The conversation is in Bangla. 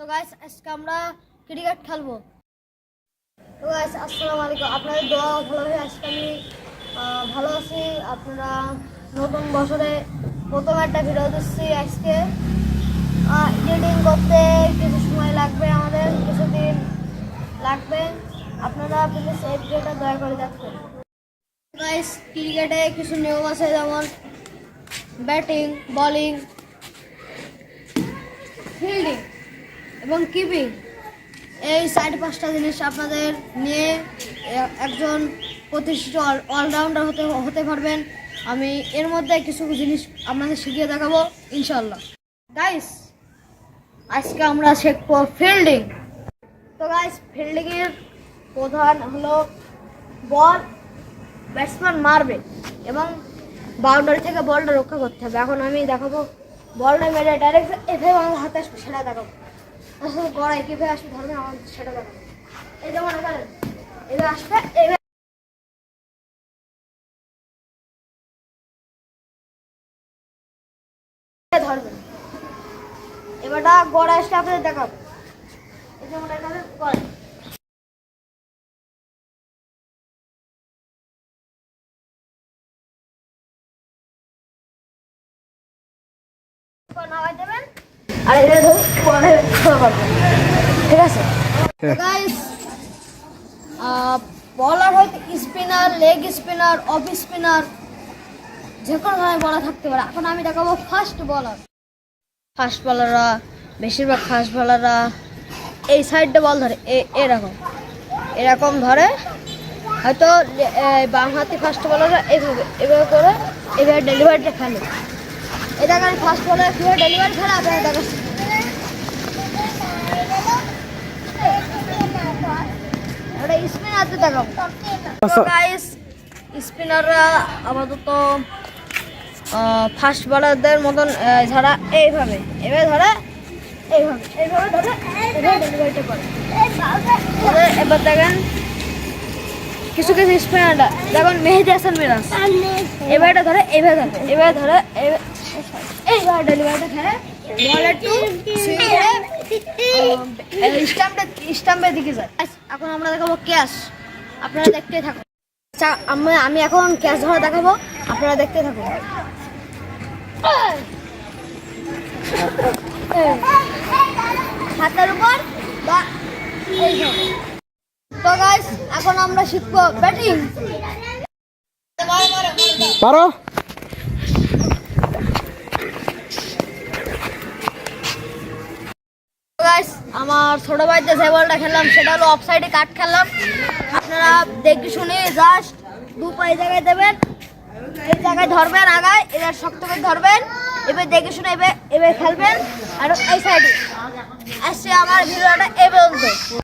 তো গাইস আজকে আমরা ক্রিকেট খেলব। তো গাইস আসসালামু আলাইকুম। আপনাদের দোয়া ভালো হয়ে আজকে আমি ভালো আছি। আপনারা নতুন বছরে প্রথম একটা ভিডিও দিচ্ছি আজকে। এডিটিং করতে কিছু সময় লাগবে আমাদের, কিছুদিন লাগবে। আপনারা প্লিজ এই ভিডিওটা দয়া করে দেখবেন গাইস ক্রিকেটে কিছু নিয়ম আছে, যেমন ব্যাটিং বোলিং ফিল্ডিং এবং কিপিং। এই চার পাঁচটা জিনিস আপনাদের নিয়ে একজন প্রতিষ্ঠিত অলরাউন্ডার হতে হতে পারবেন। আমি এর মধ্যে কিছু জিনিস আপনাদের শিখিয়ে দেখাবো ইনশাল্লাহ গাইস আজকে আমরা শিখব ফিল্ডিং তো গাইস ফিল্ডিংয়ের প্রধান হলো বল ব্যাটসম্যান মারবে এবং বাউন্ডারি থেকে বলটা রক্ষা করতে হবে। এখন আমি দেখাবো বলটা মেরে ডাইরেক্ট এভাবে আমার হাতে আসবে সেটা দেখাবো। আসলে গড়াই কীভাবে আসবে ধরবে আমার সেটা দেখাবো। এই যেমন এভাবে আসবে ধরবেন এবারটা গড়া আসলে দেখাবো। এখানে ঠিক আছে? বলার হয়তো spinner leg spinner off spinner যে কোনো ধরনের বলার থাকতে পারে। এখন আমি দেখাবো ফাস্ট বলার ফাস্ট বলাররা বেশিরভাগ ফাস্ট বলাররা এই সাইডটা বল ধরে। এ- এরকম। এরকম ধরে। হয়তো বাম হাতি ফাস্ট বলাররা এভাবে এভাবে করে এভাবে ডেলিভারিটা খেলে এটা আমি ফার্স্ট বলে কীভাবে ডেলিভারি খেলা আপনারা ওটা দেখাবো গাইস স্পিনাররা আপাতত ফাস্ট বলারদের মতন ধরা এইভাবে। এভাবে ধরে এইভাবে। এইভাবে ধরে এভাবে ডেলিভারিটা করে। এবার এবার দেখেন কিছু কিছু স্পিনাররা দেখুন মেহেদি হাসান মিরাজ। এবারটা ধরে এভাবে ধরে এভাবে ধরে ডেলিভারিটা একটু দিকে যায়। আচ্ছা, এখন আমরা দেখাবো ক্যাশ। আপনারা দেখতেই থাকুন। আচ্ছা আমি আমি এখন ক্যাশ ধরা দেখাবো। আপনারা দেখতে থাকুন। হাতের উপর বা তো গাইস এখন আমরা শিখব ব্যাটিং। পারো? গাইস আমার ছোট ভাইতে যে বলটা খেললাম, সেটা হলো অফ সাইডে কাট খেললাম। আপনারা দেখে শুনে জাস্ট দু পায়ে জায়গায় দেবেন, এই জায়গায় ধরবেন আগায়, এবার শক্ত করে ধরবেন, এবার দেখে শুনে এবার এবার খেলবেন, আর এই সাইডে আসছে আমার ভিডিওটা এ পর্যন্ত।